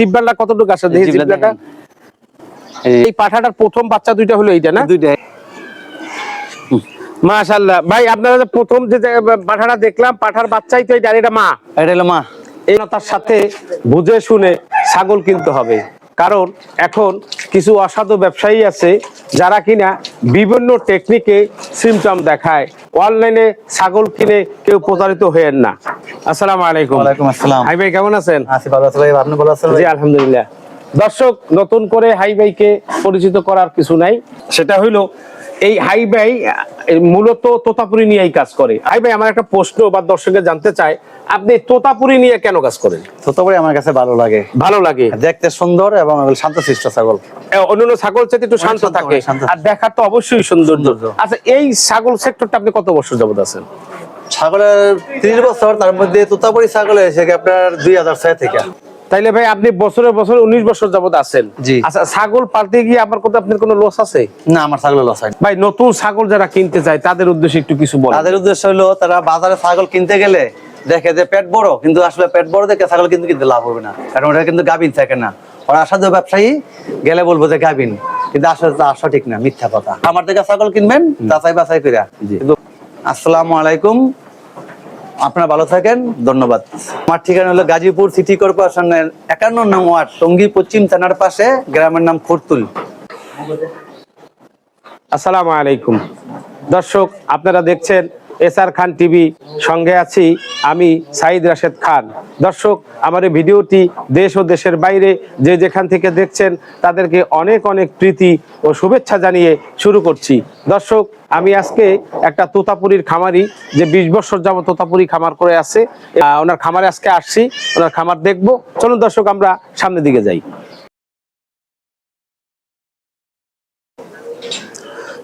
জিব্বাটা কতটুকু আসে? দেখি জিবলাটা জিব্বাটা এই পাঠাটার প্রথম বাচ্চা দুইটা হলো এইটা না? দুইটা মাশাআল্লাহ ভাই আপনারা প্রথম যে পাঠাটা দেখলাম পাঠার বাচ্চাই তো এইটা এটা মা। এটা হলো মা। এই তার সাথে বুঝে শুনে ছাগল কিনতে হবে। কারণ এখন কিছু অসাধু ব্যবসায়ী আছে যারা কিনা বিভিন্ন টেকনিকে সিমটম দেখায়। অনলাইনে ছাগল কিনে কেউ প্রতারিত হয়েন না। আসসালাম আলাইকুম। ওয়ালাইকুম আসসালাম। হাই ভাই কেমন আছেন? আসি ভালো আছে ভাই আপনি ভালো আছেন জি আলহামদুলিল্লাহ। দর্শক নতুন করে হাই ভাইকে পরিচিত করার কিছু নাই। সেটা হইল এই হাই ভাই মূলত তোতাপুরি নিয়েই কাজ করে। হাই ভাই আমার একটা প্রশ্ন বা দর্শকের জানতে চায় আপনি তোতাপুরি নিয়ে কেন কাজ করেন? ততবারই আমার কাছে ভালো লাগে। ভালো লাগে? দেখতে সুন্দর এবং শান্তশিষ্ট ছাগল। এ, অন্যান্য ছাগল চাইতে একটু শান্ত শান্ত, থাকে আর দেখার তো অবশ্যই সৌন্দর্য। আচ্ছা এই ছাগল সেক্টরটা আপনি কত বছর যাবত আছেন? ছাগলের তিরিশ বছর তার মধ্যে তোতাপুরি ছাগল এসে আপনার দুই হাজার ছয় থেকে। তাইলে ভাই আপনি বছরে বছর উনিশ বছর যাবত আছেন। জি। আচ্ছা ছাগল পালতে গিয়ে আমার কথা আপনার কোনো লস আছে? না আমার ছাগল লস হয় ভাই নতুন ছাগল যারা কিনতে চায় তাদের উদ্দেশ্যে একটু কিছু বলেন। তাদের উদ্দেশ্য হলো তারা বাজারে ছাগল কিনতে গেলে দেখে যে পেট বড় কিন্তু আসলে পেট বড় দেখে ছাগল কিন্তু কিনতে লাভ হবে না। কারণ ওটা কিন্তু গাভিন থাকে না। ওরা আসাদ ব্যবসায়ী গেলে বলব যে গাভিন। কিন্তু আসলে তা সঠিক না মিথ্যা কথা। আমার থেকে ছাগল কিনবেন যাচাই বাছাই করে আসসালামু আলাইকুম। আপনারা ভালো থাকেন, ধন্যবাদ। আমার ঠিকানা হলো গাজীপুর সিটি কর্পোরেশনের একান্ন নং ওয়ার্ড, টঙ্গী পশ্চিম থানার পাশে, গ্রামের নাম খুরতুল। আসসালামু আলাইকুম। দর্শক, আপনারা দেখছেন এস আর খান টিভি সঙ্গে আছি আমি সাইদ রাশেদ খান। দর্শক, আমার এই ভিডিওটি দেশ ও দেশের বাইরে যে যেখান থেকে দেখছেন, তাদেরকে অনেক অনেক প্রীতি ও শুভেচ্ছা জানিয়ে শুরু করছি। দর্শক, আমি আজকে একটা তোতাপুরির খামারি, যে বিশ বছর যাবত তোতাপুরি খামার করে আছে ওনার খামারে আজকে আসছি, ওনার খামার দেখব। চলুন দর্শক, আমরা সামনের দিকে যাই।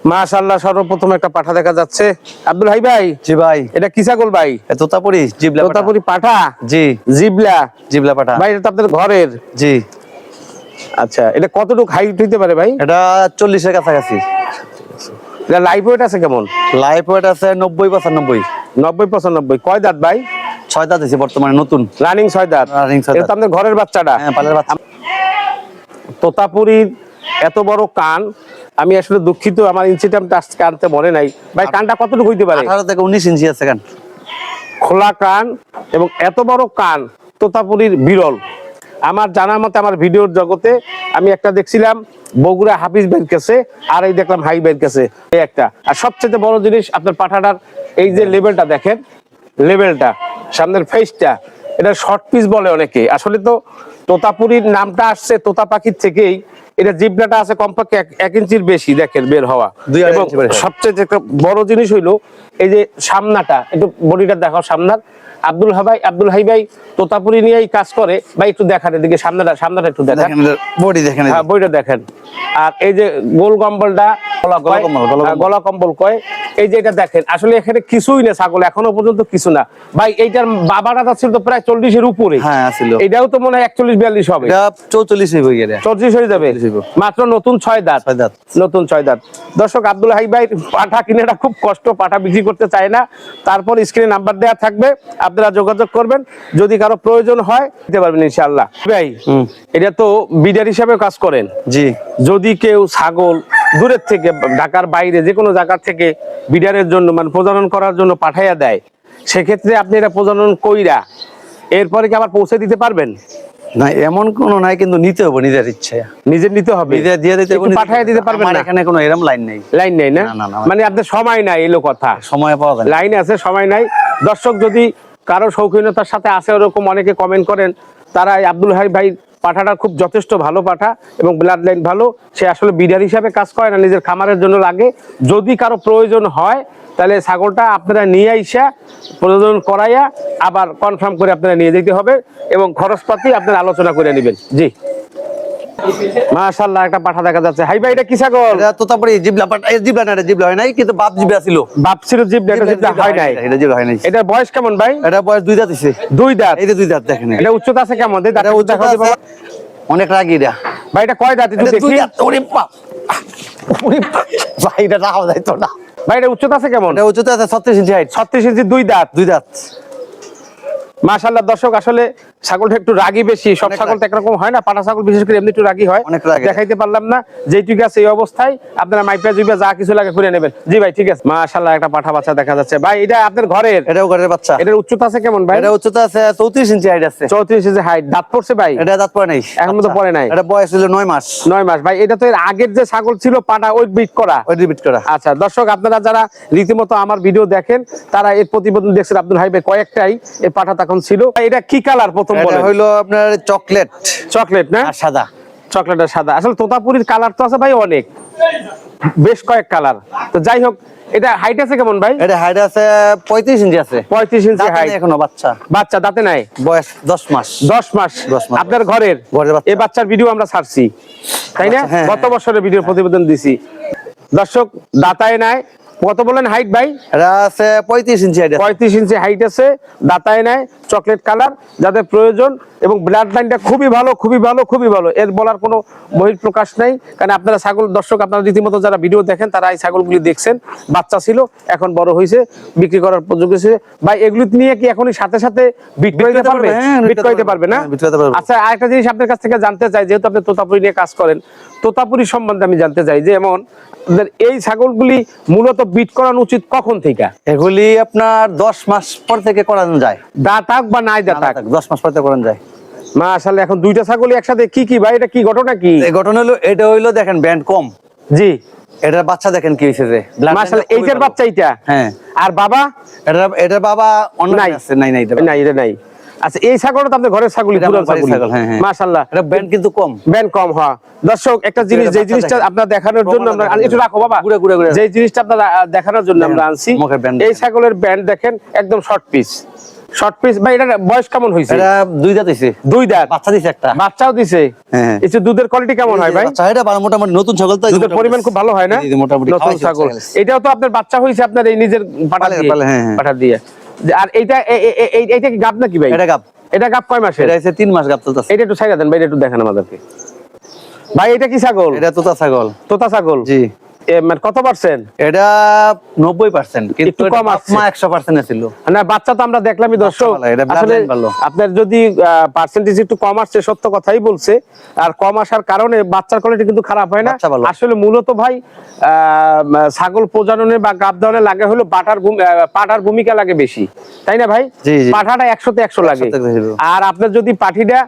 মাশাআল্লাহ সর্বপ্রথম একটা পাঠা দেখা যাচ্ছে। আব্দুল হাই ভাই জি ভাই। এটা কি ছাগল ভাই? তোতাপুরি জিবলা তোতাপুরি পাঠা? জি। জিবলা? জিবলা পাঠা। ভাই এটা তো আপনাদের ঘরের। জি। আচ্ছা এটা কতটুকু হাইট হইতে পারে ভাই? এটা কাছাকাছি। এটা লাইফ ওয়েট আছে কেমন? লাইফ ওয়েট আছে নব্বই পঁচানব্বই। নব্বই পঁচানব্বই। কয় দাঁত ভাই? ছয় দাঁত আছে বর্তমানে নতুন। রানিং ছয় দাঁত। Running ছয় দাঁত। আপনাদের ঘরের বাচ্চাটা। হ্যাঁ পালের বাচ্চা। তোতাপুরির এত বড় কান আমি আসলে দুঃখিত আমার ইনসিটামটা আজকে আনতে মনে নাই। ভাই কানটা কতটুকু হইতে পারে? আঠারো থেকে উনিশ ইঞ্চি আছে কান। খোলা কান এবং এত বড় কান তোতাপুরির বিরল। আমার জানা মতে আমার ভিডিওর জগতে আমি একটা দেখছিলাম বগুড়া হাফিজ ভাইয়ের কাছে আর এই দেখলাম হাই ভাইয়ের কাছে এই একটা। আর সবচেয়ে বড় জিনিস আপনার পাঠাটার এই যে লেভেলটা দেখেন লেভেলটা সামনের ফেসটা এটা শর্ট পিস বলে অনেকে। আসলে তো তোতাপুরির নামটা আসছে তোতা পাখির থেকেই। এটা জিবনাটা আছে কমপক্ষে এক- ইঞ্চির বেশি দেখেন বের হওয়া। এবং। সবচেয়ে যে বড় জিনিস হইল এই যে সামনাটা একটু বডিটা দেখাও সামনার। আব্দুল হাবাই আব্দুল হাই ভাই তোতাপুরি নিয়েই কাজ করে। ভাই একটু দেখান এদিকে সামনাটা সামনাটা একটু দেখেন বডি দেখেন। হ্যাঁ বইটা দেখেন। আর এই যে গোল কম্বলটা গলা কম্বল, কয় এই যে এটা দেখেন আসলে এখানে কিছুই না ছাগল এখনও পর্যন্ত কিছু না। ভাই এইটার বাবাটা ছিল তো প্রায় চল্লিশের উপরে। হ্যাঁ এটাও তো মনে হয় একচল্লিশ বিয়াল্লিশ হবে। চৌচল্লিশ চল্লিশ হয়ে যাবে? মাত্র নতুন ছয় দাঁত। নতুন ছয় দাঁত। দর্শক আব্দুল হাই ভাই পাঠা কিনেটা খুব কষ্ট পাঠা বিক্রি করতে চায় না। তারপর স্ক্রিনে নাম্বার দেওয়া থাকবে আপনারা যোগাযোগ করবেন। যদি কারও প্রয়োজন হয় দিতে পারবেন ইনশাল্লাহ ভাই। এটা তো বিডার হিসাবে কাজ করেন। জি। যদি কেউ ছাগল দূরের থেকে ঢাকার বাইরে যে কোনো জায়গা থেকে বিডারের জন্য মানে প্রজনন করার জন্য পাঠাইয়া দেয় সেক্ষেত্রে আপনি এটা প্রজনন কইরা এরপরে কি আবার পৌঁছে দিতে পারবেন? না এমন কোনো নাই কিন্তু নিতে হবে নিজের ইচ্ছে নিজের নিতে হবে? নিজে দিয়ে দিতে হবে, একটু পাঠাইয়া দিতে পারবেন না? এখানে কোনো এরকম লাইন নেই। লাইন নেই না। মানে আপনার সময় নাই এলো কথা সময় পাওয়া যায় লাইন আছে সময় নাই। দর্শক যদি কারও শৌখিনতার সাথে আছে ওরকম অনেকে কমেন্ট করেন তারা আব্দুল হাই ভাই পাঠাটা খুব যথেষ্ট ভালো পাঠা এবং ব্লাড লাইন ভালো। সে আসলে বিডার হিসাবে কাজ করে না, নিজের খামারের জন্য লাগে। যদি কারও প্রয়োজন হয়, তাহলে ছাগলটা আপনারা নিয়ে আইসা প্রযোজন করাইয়া আবার কনফার্ম করে আপনারা নিয়ে যেতে হবে এবং খরচপাতি আপনারা আলোচনা করে নেবেন। জি। মাশাল্লাহ একটা পাঠা দেখা যাচ্ছে। হাই ভাই এটা কি ছাগল? এটা তোতাপুরি জিবলা পাটা এই জিবলা না এটা জিবলা হয় নাই কিন্তু বাপ জিবলা ছিল। বাপ ছিল জিপ এটা জিপটা হয় নাই। এটা জিবলা হয় নাই। এটার বয়স কেমন ভাই? এটা বয়স দুই দাঁত হইছে। দুই দাঁত? এই যে দুই দাঁত দেখেন। এটা উচ্চতা আছে কেমন? এটা দাঁতটা উচ্চতা আছে অনেক রাগি এটা। ভাই এটা কয় দাঁত? এটা দুই দাঁত ওরে বাপ। ওরে। ভাই এটা রাখা যায় তো না। ভাই এটা উচ্চতা আছে কেমন? এটা উচ্চতা আছে ছত্রিশ ইঞ্চি হাইট ছত্রিশ ইঞ্চি দুই দাঁত। দুই দাঁত। মাশাল্লাহ দর্শক আসলে ছাগলটা একটু রাগী বেশি। সব ছাগল তো একরকম হয় না পাটা ছাগল বিশেষ করে এমনি একটু রাগী হয়। দেখাইতে পারলাম না যেটুকু আছে এই অবস্থায় আপনারা মাইপা জুইপা যা কিছু লাগে ঘুরে নেবেন। জি ভাই ঠিক আছে। মাশাল্লাহ একটা পাঠা বাচ্চা দেখা যাচ্ছে। ভাই এটা আপনার ঘরের? এটাও ঘরের বাচ্চা। এটার উচ্চতা আছে কেমন ভাই? এটা উচ্চতা আছে চৌত্রিশ ইঞ্চি হাইট আছে। চৌত্রিশ ইঞ্চি হাইট দাঁত পড়ছে ভাই? এটা দাঁত পরে নাই। এখন তো পরে নাই। এটা বয়স হলো নয় মাস। নয় মাস। ভাই এটা তো এর আগের যে ছাগল ছিল পাটা ওই বিট করা। ওই বিট করা। আচ্ছা দর্শক আপনারা যারা রীতিমতো আমার ভিডিও দেখেন তারা এর প্রতিবেদন দেখছেন আব্দুল হাইবে কয়েকটাই এই পাঠা তখন ছিল। এটা কি কালার প্রথম বলেন? হইল আপনার চকলেট। চকলেট না? আর সাদা। চকলেট আর সাদা। আসলে তোতাপুরির কালার তো আছে ভাই অনেক। বেশ কয়েক কালার। তো যাই হোক এটা হাইট আছে কেমন ভাই? এটা হাইট আছে পঁয়ত্রিশ ইঞ্চি আছে। পঁয়ত্রিশ ইঞ্চি হাইট এখনও বাচ্চা। বাচ্চা দাঁতে নাই? বয়স দশ মাস। দশ মাস। দশ মাস। আপনার ঘরের? ঘরের বাচ্চা। এই বাচ্চার ভিডিও আমরা ছাড়ছি। তাই না? হ্যাঁ, গত হ্যাঁ। বছরের ভিডিও প্রতিবেদন দিছি। দর্শক দাতায় নাই কত বলেন হাইট ভাই? এটা আছে পঁয়ত্রিশ ইঞ্চি হাইট পঁয়ত্রিশ ইঞ্চি হাইট আছে দাতায় নাই চকলেট কালার যাদের প্রয়োজন এবং ব্লাড লাইনটা খুবই ভালো খুবই ভালো খুবই ভালো। এর বলার কোনো বহির প্রকাশ নাই কারণ আপনারা ছাগল দর্শক আপনারা রীতিমতো যারা ভিডিও দেখেন তারা এই ছাগলগুলি দেখছেন। বাচ্চা ছিল এখন বড় হয়েছে বিক্রি করার উপযোগী হয়েছে ভাই এগুলি নিয়ে কি এখনই সাথে সাথে বিট বিট করতে করতে পারবে? হ্যাঁ, বিট করতে পারবে না আচ্ছা আরেকটা জিনিস আপনার কাছ থেকে জানতে চাই যেহেতু আপনি তোতাপুরি নিয়ে কাজ করেন। তোতাপুরি সম্বন্ধে আমি জানতে চাই যে এমন এই ছাগলগুলি মূলত বিট করানো উচিত কখন থেকে? এগুলি আপনার দশ মাস পর থেকে করানো যায়। দাঁতাক বা নাই দাঁতাক দশ মাস পর থেকে করানো যায়। মাশাআল্লাহ এখন দুইটা ছাগলই একসাথে কি কি ভাই? এটা কি ঘটনা কি? এই ঘটনা হলো এটা হইল দেখেন ব্যান্ড কম। জি। এটার বাচ্চা দেখেন কি হয়েছে যে মাশাআল্লাহ এইটার বাচ্চা এইটা? হ্যাঁ। আর বাবা? এটা এটার বাবা অন্য আছে নাই নাই নাই এটা নাই। আচ্ছা এই ছাগলটা তো আপনাদের ঘরের ছাগলই পুরো ছাগল হ্যাঁ, হ্যাঁ। মাশাআল্লাহ। এটা ব্যান্ড কিন্তু কম। ব্যান কম হওয়া দর্শক একটা জিনিস যে জিনিসটা। আপনার দেখানোর জন্য আমরা একটু রাখো বাবা। ঘুরে ঘুরে ঘুরে। যে জিনিসটা আপনারা দেখানোর জন্য আমরা আনছি। এই ছাগলের ব্যান্ড দেখেন একদম শর্ট পিস শর্ট পিস ভাই এটা বয়স কেমন এটা দুই দাঁত হইছে দুই দাঁত। বাচ্চা দিছে একটা। বাচ্চাও দিছে? হ্যাঁ। এই যে দুধের কোয়ালিটি কেমন হয় ভাই? বাচ্চা এটা ভালো মোটামুটি নতুন ছাগল তো দুধের পরিমাণ খুব ভালো হয় না? মোটামুটি নতুন ছাগল। এটাও তো আপনার বাচ্চা হয়েছে আপনার এই নিজের পাটা দিয়ে হ্যাঁ, হ্যাঁ। পাটা দিয়ে। আর এইটা এইটা কি গাব নাকি ভাই? এটা গাব। এটা গাব কয় মাসের? এটা হচ্ছে তিন মাস গাব চলতেছে এটা একটু ছাইড়া দেন ভাই এটা একটু দেখেন আমাদেরকে। ভাই এটা কি ছাগল? এটা তোতা ছাগল। তোতা ছাগল? জি। মানে কত পার্সেন্ট এটা নব্বই পার্সেন্ট কিন্তু কম আসছে। একশো পার্সেন্ট ছিল। না বাচ্চা তো আমরা দেখলামই দর্শক। ভালো, এটা blood আসলে line ভালো। আপনার যদি পার্সেন্টেজ একটু কম আসছে সত্য কথাই বলছে। আর কম আসার কারণে বাচ্চার কোয়ালিটি কিন্তু খারাপ হয় না। আসলে মূলত ভাই ছাগল প্রজননে বা গাব দাওয়ানে লাগে হলো বাটার পাটার ভূমিকা লাগে বেশি। তাই না ভাই। পাঠাটা একশোতে একশো লাগে। 100 তে 100 আর আপনার যদি পাঠিটা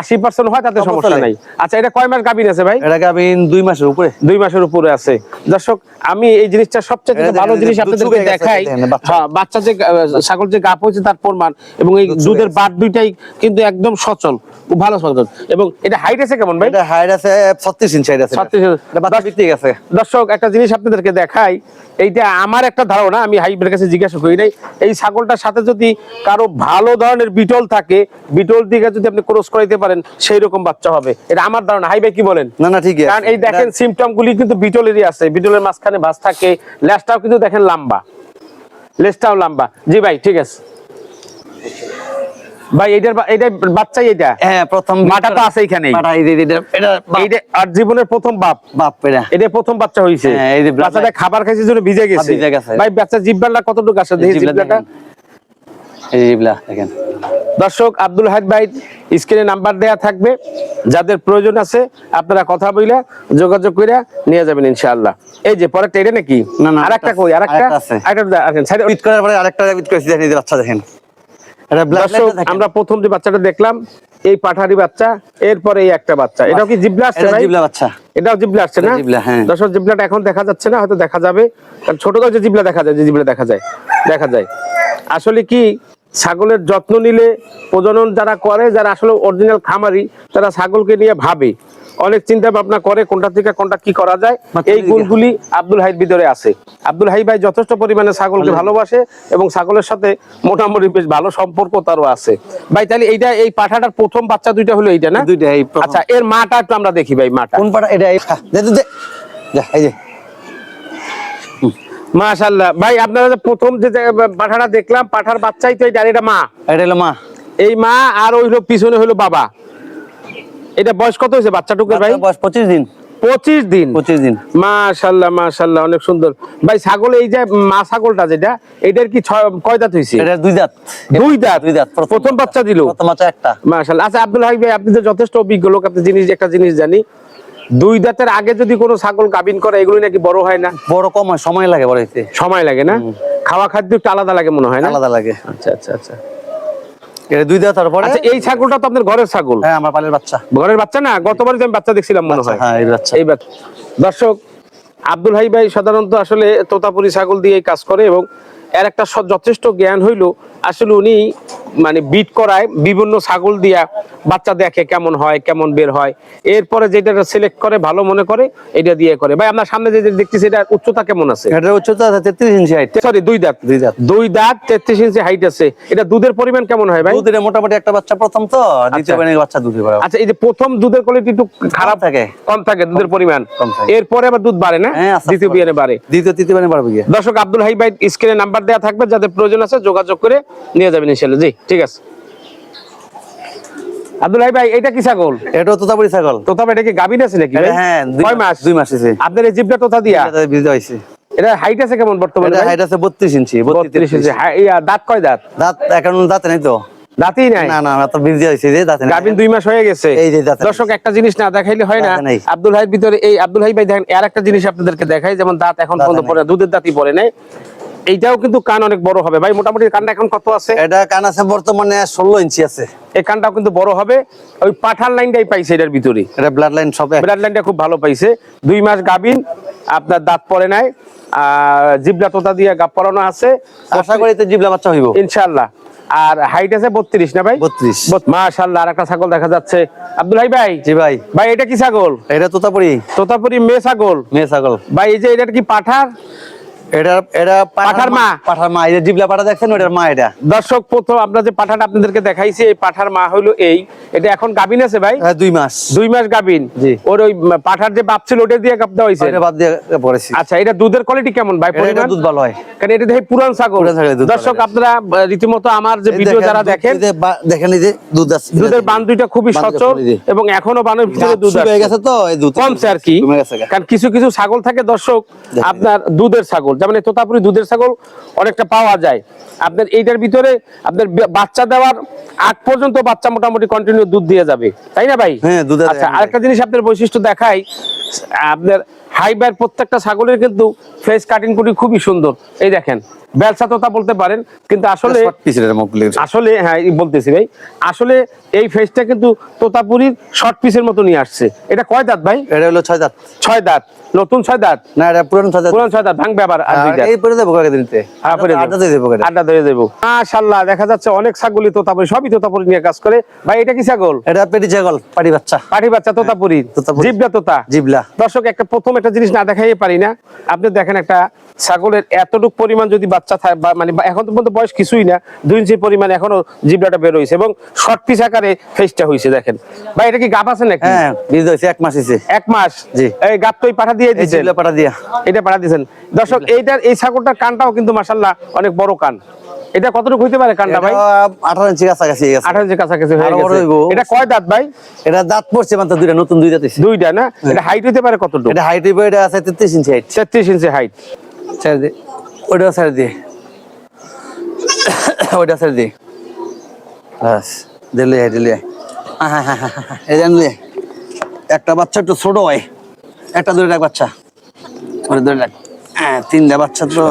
আশি পার্সেন্ট হয় তাতে সমস্যা নাই। আচ্ছা এটা কয় মাস গাবিন আছে ভাই? এটা গাবিন দুই মাসের উপরে। দুই মাসের উপরে আছে। দর্শক আমি এই জিনিসটা সবচেয়ে ভালো জিনিস আপনাদেরকে দেখাই। হ্যাঁ, বাচ্চা যে ছাগল যে গাপ হয়েছে তার প্রমাণ এবং এই দুধের। বাট দুইটাই কিন্তু একদম সচল খুব ভালো সচল। এবং এটা হাইট আছে কেমন ভাই? এটা হাইট আছে ছত্রিশ ইঞ্চি হাইট আছে। 36 এটা বাচ্চা বিক্রি গেছে। দর্শক একটা জিনিস আপনাদেরকে দেখাই এইটা আমার একটা ধারণা আমি হাইবের কাছে জিজ্ঞাসা করি নাই। এই ছাগলটার সাথে যদি কারও ভালো ধরনের বিটল থাকে বিটল দিকে যদি আপনি ক্রস করাইতে পারেন সেই রকম বাচ্চা হবে। এটা আমার ধারণা। হাই ভাই কি বলেন? না না ঠিক কারণ এই দেখেন সিমটম গুলি কিন্তু বিটলেরই আছে। বিটলের মাঝখানে ভাঁজ থাকে। লেজটাও কিন্তু দেখেন লম্বা। লেজটাও লম্বা। জি ভাই ঠিক আছে। ভাই এইটার বা- বাচ্চাই এটা। হ্যাঁ প্রথম মাটা তো আছে এখানে এটা এটা আর জীবনের প্রথম বাপ। বাপ এটা। এটা প্রথম বাচ্চা হইছে। হ্যাঁ, এই যে বাচ্চাটা খাবার খাইছে জন্য ভিজে গেছে। ভিজে গেছে। ভাই বাচ্চা জিব্বাটা কতটুকু আসে দেখি জিব্বাটা দেখেন। এই জিবলা দেখেন। দর্শক আব্দুল হাইদ ভাই স্ক্রিনে নাম্বার দেয়া থাকবে। যাদের প্রয়োজন আছে আপনারা কথা বইলা যোগাযোগ কইরা নিয়ে যাবেন ইনশাআল্লাহ। এই যে পরেরটা এটা নাকি? না, না, আরেকটা কই? আরেকটা? আছে। আরেকটা দেখেন সাইডে বিট করার পরে আরেকটা বিট করেছি দেখেন এই বাচ্চা দেখেন। এটা দর্শক আমরা প্রথম যে বাচ্চাটা দেখলাম এই পাঠারি বাচ্চা এরপরে এই একটা বাচ্চা। এটাও কি জিবলা আসছে ভাই? জিবলা বাচ্চা। এটাও জিবলা আসছে না? জিবলা, হ্যাঁ। দর্শক জিবলাটা এখন দেখা যাচ্ছে না হয়তো দেখা যাবে। কারণ ছোট যে জিবলা দেখা যায় যে জিবলা দেখা যায় দেখা যায়। আসলে কি ছাগলের যত্ন নিলে প্রজনন যারা করে যারা আসলে অরিজিনাল খামারি তারা ছাগলকে নিয়ে ভাবে। অনেক চিন্তা ভাবনা করে কোনটা থেকে কোনটা কি করা যায়। এই গুণগুলি আব্দুল হাইর ভিতরে আছে। আব্দুল হাই ভাই যথেষ্ট পরিমাণে ছাগলকে ভালোবাসে এবং ছাগলের সাথে মোটামুটি বেশ ভালো সম্পর্ক তারও আছে। ভাই তাহলে এইটা এই পাঠাটার প্রথম বাচ্চা দুইটা হলো এইটা না? দুইটা আচ্ছা এর মাটা একটু আমরা দেখি ভাই মাটা। কোন পাটা এটা এই দে দে দে। যা, এই যে। মাশাল্লাহ ভাই আপনারা যে প্রথম যে পাঠাটা দেখলাম পাঠার বাচ্চাই তো আর এটা মা? এটা হলো মা। এই মা আর ওই হলো পিছনে হলো বাবা। এটা বয়স কত হয়েছে বাচ্চাটুকুর ভাই? বয়স পঁচিশ দিন। পঁচিশ দিন। পঁচিশ দিন। মাশাল্লাহ মাশাল্লাহ অনেক সুন্দর। ভাই ছাগল এই যে মা ছাগলটা যেটা এটার কি ছয় কয় দাঁত হয়েছে? এটা দুই দাঁত। দুই দাঁত? দুই দাঁত প্রথম বাচ্চা দিল? প্রথম বাচ্চা একটা। মাশাল্লাহ আচ্ছা আব্দুল হাই ভাই আপনি তো যথেষ্ট অভিজ্ঞ লোক আপনি জিনিস একটা জিনিস জানি। দুই দাঁতের আগে যদি কোনো ছাগল গাবিন করে এগুলো নাকি বড় হয় না? বড় কম হয় সময় লাগে বড় হইতে। সময় লাগে না? খাওয়া খাদ্য একটু আলাদা লাগে মনে হয় না? আলাদা লাগে। আচ্ছা আচ্ছা আচ্ছা। এটা দুই দাঁত তারপরে আচ্ছা এই ছাগলটা তো আপনার ঘরের ছাগল? হ্যাঁ আমার পালের বাচ্চা। ঘরের বাচ্চা না? আমি বাচ্চা দেখছিলাম মনে হয়। হ্যাঁ এই বাচ্চা। এই বাচ্চা। দর্শক আব্দুল হাই ভাই সাধারণত আসলে তোতাপুরি ছাগল দিয়ে কাজ করে এবং এর একটা যথেষ্ট জ্ঞান হইল। আসলে উনি মানে বিট করায় বিভিন্ন ছাগল দিয়া বাচ্চা দেখে কেমন হয় কেমন বের হয়। এরপরে যেটা সিলেক্ট করে ভালো মনে করে এটা দিয়ে করে। ভাই আপনার সামনে যে যে দেখতেছি এটা উচ্চতা কেমন আছে? এটার উচ্চতা তেত্রিশ ইঞ্চি হাইট সরি দুই দাঁত। দুই দাঁত। দুই দাঁত তেত্রিশ ইঞ্চি হাইট আছে। এটা দুধের পরিমাণ কেমন হয় ভাই? দুধের মোটামুটি একটা বাচ্চা প্রথম তো দ্বিতীয় বারের বাচ্চা দুধে আচ্ছা এই যে প্রথম দুধের কোয়ালিটি একটু খারাপ থাকে। কম থাকে দুধের পরিমাণ। কম থাকে। এরপরে আবার দুধ বাড়ে না? হ্যাঁ, দ্বিতীয় বিয়ানে বাড়ে। দ্বিতীয় তৃতীয় পারবে গিয়ে। দর্শক আব্দুল হাই ভাই স্ক্রিনে নাম্বার দেওয়া থাকবে যাদের প্রয়োজন আছে যোগাযোগ করে নিয়ে যাবেন ইনশাল্লাহ জি। ঠিক আছে। আব্দুল ভাই এটা কি ছাগল? তোতাপুরি ছাগল। এটা কি আছে নাকি? হ্যাঁ কয় মাস? দুই মাস হয়েছে। আপনার এই জিপটা তোতা দিয়া? এটাতে বীজ হয়েছে। এটা হাইট আছে কেমন বর্তমানে এটা হাইট আছে বত্রিশ ইঞ্চি বত্রিশ ইঞ্চি। হাই- দাঁত কয় দাঁত? দাঁত এখন দাঁতে নাই তো। দাঁতই নাই? না না বীজ হয়েছে যে দাঁতে নাই। দুই মাস হয়ে গেছে। এই যে দাঁতে দর্শক একটা জিনিস না দেখাইলে হয় না। আব্দুল ভিতরে এই আব্দুল হাই ভাই দেখেন আর একটা জিনিস আপনাদেরকে দেখাই যেমন দাঁত এখন পর্যন্ত নাই। দুধের দাঁতই পরে নাই। এইটাও কিন্তু কান অনেক বড় হবে। ভাই মোটামুটি কানটা এখন কত আছে? এটা কান আছে বর্তমানে ষোলো ইঞ্চি আছে। এই কানটাও কিন্তু বড় হবে। ওই পাঠার লাইনটাই পাইছে এটার ভিতরে। এটা ব্লাড লাইন সব ব্লাড লাইনটা খুব ভালো পাইছে। দুই মাস গাবিন আপনার দাঁত পরে নাই। জিবলা তোতা দিয়ে গাপ পরানো আছে। আশা করি তো জিবলা বাচ্চা হইব। ইনশাআল্লাহ। আর হাইট আছে বত্রিশ না ভাই? 32 মাশাল্লাহ আর একটা ছাগল দেখা যাচ্ছে। আব্দুল হাই ভাই। জি ভাই। ভাই এটা কি ছাগল? এটা তোতাপুরি। তোতাপুরি মেয়ে ছাগল। মেয়ে ছাগল। ভাই এই যে এটা কি পাঠার? এটা এটা পাঠার মা। পাঠার মা এই জিবলা পাঠা দেখছেন ওটার মা এটা। দর্শক প্রথম আমরা যে পাঠাটা আপনাদেরকে দেখাইছি এই পাঠার মা হলো এই। এটা এখন গাবিন আছে ভাই? হ্যাঁ, দুই মাস। দুই মাস গাবিন। জি। ওর ওই পাঠার যে বাপ ছিল ওটা দিয়ে দেওয়া হয়েছে দিয়ে পড়েছি আচ্ছা এটা দুধের কোয়ালিটি কেমন ভাই? পরিমাণ? দুধ ভালো হয়। কারণ এটা দেখে পুরান ছাগল। পুরান ছাগলের দুধ দর্শক আপনারা রীতিমতো আমার যে ভিডিও যারা দেখেন দেখেন এই যে দুধ আছে। দুধের বান দুইটা খুবই সচল এবং এখনও বানের ভিতরে দুধ আছে। গেছে তো এই দুধ কমছে আর কি। কারণ কিছু কিছু ছাগল থাকে দর্শক আপনার দুধের ছাগল। যেমন তোতাপুরি দুধের ছাগল অনেকটা পাওয়া যায়। আপনার এইটার ভিতরে আপনার বাচ্চা দেওয়ার আগ পর্যন্ত বাচ্চা মোটামুটি কন্টিনিউ দুধ দিয়ে যাবে। তাই না ভাই? হ্যাঁ, আচ্ছা আরেকটা জিনিস আপনার বৈশিষ্ট্য দেখাই। আপনার হাইবার প্রত্যেকটা ছাগলের কিন্তু ফেস কাটিং কুটি খুবই সুন্দর। এই দেখেন ব্যবসা তোতা বলতে পারেন কিন্তু আসলে। আসলে হ্যাঁ বলতেছি ভাই আসলে এই ফেসটা কিন্তু তোতাপুরির শর্ট পিসের মতো নিয়ে আসছে। এটা কয় দাঁত ভাই? এটা হলো ছয় দাঁত। ছয় দাঁত। নতুন ছয় দাঁত? না এটা পুরান ছয় দাঁত। পুরান ছয় দাঁত ভাঙবে আবার আর দাঁত। এই পরে দেবো কয়েক দিনতে। হ্যাঁ, পরে আড্ডা দিয়ে দেবো। আড্ডা ধরে দেবো। মাশাল্লাহ দেখা যাচ্ছে অনেক ছাগলই তোতাপুরি সবই তোতাপুরি নিয়ে কাজ করে। ভাই এটা কি ছাগল? এটা পেটি ছাগল পাটি বাচ্চা। পাটি বাচ্চা তোতাপুরি। তোতাপুরি। জিবলা তোতা। জিবলা। দর্শক একটা প্রথম একটা জিনিস না দেখাই পারি না। আপনি দেখেন একটা ছাগলের এতটুক পরিমাণ যদি বাচ্চা থাকে মানে এখন তো পর্যন্ত বয়স কিছুই না। দুই ইঞ্চির পরিমাণ এখনও জিবলাটা বের হয়েছে এবং শর্ট পিস আকারে ফেসটা হয়েছে দেখেন। ভাই এটা কি গাপ আছে নাকি? হ্যাঁ বীজ হয়েছে এক মাস হয়েছে এক মাস? জি। এই গাপ তো পাঠা দিয়ে দিয়েছেন। পাটা দিয়া। এটা পাঠা দিয়েছেন। দর্শক এইটার এই ছাগলটার কানটাও কিন্তু মাসাল্লাহ অনেক বড় কান। এটা কতটুকু হইতে পারে কানটা ভাই? এটা আঠারো ইঞ্চি কাছাকাছি গেছে। আঠারো ইঞ্চি কাছাকাছি হয়ে গেছে। এটা কয় দাঁত ভাই? এটা দাঁত পড়ছে মাত্র দুইটা নতুন দুই দাঁত হইছে। দুইটা না? এটা হাইট হইতে পারে কতটুকু? এটা হাইট হইব এটা আছে তেত্রিশ ইঞ্চি হাইট তেত্রিশ ইঞ্চি হাইট ওইটা ছেড়ে দি। ওইটা ছেড়ে দি। বাস দিলে দিলে এই জানলে একটা বাচ্চা একটু ছোট হয়, একটা দূরে রাখ বাচ্চা। ওরে ধরে রাখ। হ্যাঁ তিনটা বাচ্চা তো।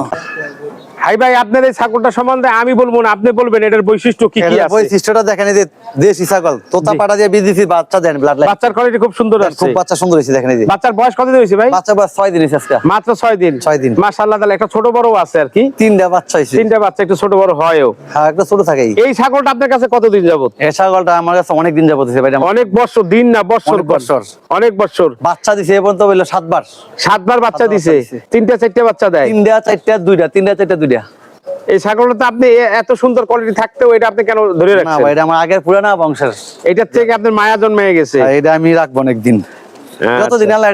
হাই ভাই আপনার এই ছাগলটা সম্বন্ধে আমি বলব না আপনি বলবেন এটার বৈশিষ্ট্য কি কি আছে? বৈশিষ্ট্যটা দেখেন এই যে দেশি ছাগল তোতা। পাটা দিয়ে বীজ দিছি বাচ্চা দেন ব্লাড লাইন বাচ্চার কোয়ালিটি খুব সুন্দর আছে। খুব বাচ্চা সুন্দর হয়েছে দেখেন এই যে। বাচ্চার বয়স কত দিন হয়েছে ভাই? বাচ্চা বাস ছয় দিন হয়েছে আজকে। মাত্র ছয় দিন। ছয় দিন। মাশাআল্লাহ তাহলে একটা ছোট বড় আছে আর কি? তিনটা বাচ্চা হয়েছে। তিনটা বাচ্চা একটু ছোট বড় হয়ও। হ্যাঁ একটা ছোট থাকেই। এই ছাগলটা আপনার কাছে কতদিন যাবত? এই ছাগলটা আমার কাছে অনেক দিন যাবত হয়েছে ভাই অনেক বছর দিন না বছর বছর। অনেক বছর। বাচ্চা দিছে এ পর্যন্ত বলল সাতবার। সাতবার বাচ্চা দিছে। বাচ্চা দিছে। তিনটা চারটে বাচ্চা দেয়? তিনটা চারটা দুইটা তিনটা চারটা দুইটা। এই ছাগলটা তো আপনি এত সুন্দর কোয়ালিটি থাকতেও এটা আপনি কেন ধরে না রাখছেন? ভাই এটা আমার আগের পুরানা বংশের। এটার থেকে আপনার মায়া জন্মে গেছে। এটা আমি রাখব অনেক দিন আচ্ছা। যতদিন আল্লাহ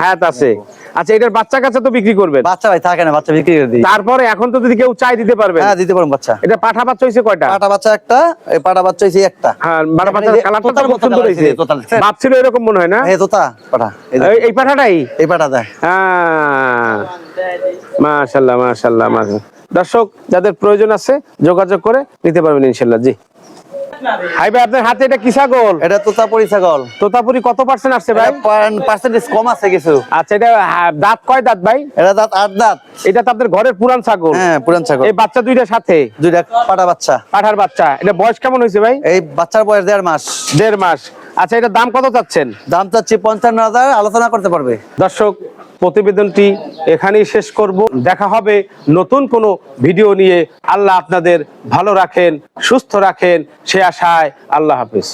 হায়াত আছে। আচ্ছা এটার বাচ্চা কাচ্চা তো বিক্রি করবেন? বাচ্চা ভাই থাকে না বাচ্চা বিক্রি করে দিই। তারপরে এখন তো যদি কেউ চাই দিতে পারবেন? হ্যাঁ দিতে পারব বাচ্চা। এটা পাঠা বাচ্চা হয়েছে কয়টা? পাটা বাচ্চা একটা এই পাটা বাচ্চা হয়েছে একটা। হ্যাঁ বাচ্চার এখানে কালারটা খুব সুন্দর তোতার, বাপ ছিল এরকম মনে হয় না? এই তোতা পাটা এই পাঠাটাই? এই দেয় হ্যাঁ। মাশাল্লাহ মাশাল্লাহ মাশাল্লাহ। দর্শক যাদের প্রয়োজন আছে যোগাযোগ করে নিতে পারবেন ইনশাল্লাহ। জি। হাই ভাই আপনার হাতে এটা কি ছাগল? এটা তোতা পরি ছাগল। তোতাপুরি কত পার্সেন্ট আসছে ভাই? পার্সেন্টেজ কম আছে কিছু। আচ্ছা এটা দাঁত কয় দাঁত ভাই? এটা দাঁত আট দাঁত। এটা তো ঘরের পুরান ছাগল। হ্যাঁ পুরান ছাগল। এই বাচ্চা দুইটার সাথে? দুইটা পাটা বাচ্চা। পাঠার বাচ্চা। এটা বয়স কেমন হয়েছে ভাই? এই বাচ্চার বয়স দেড় মাস। দেড় মাস। আচ্ছা এটা দাম কত চাচ্ছেন? দাম চাচ্ছি পঞ্চান্ন হাজার আলোচনা করতে পারবে। দর্শক প্রতিবেদনটি এখানেই শেষ করব। দেখা হবে নতুন কোনো ভিডিও নিয়ে। আল্লাহ আপনাদের ভালো রাখেন সুস্থ রাখেন। সে আশায় আল্লাহ হাফিজ।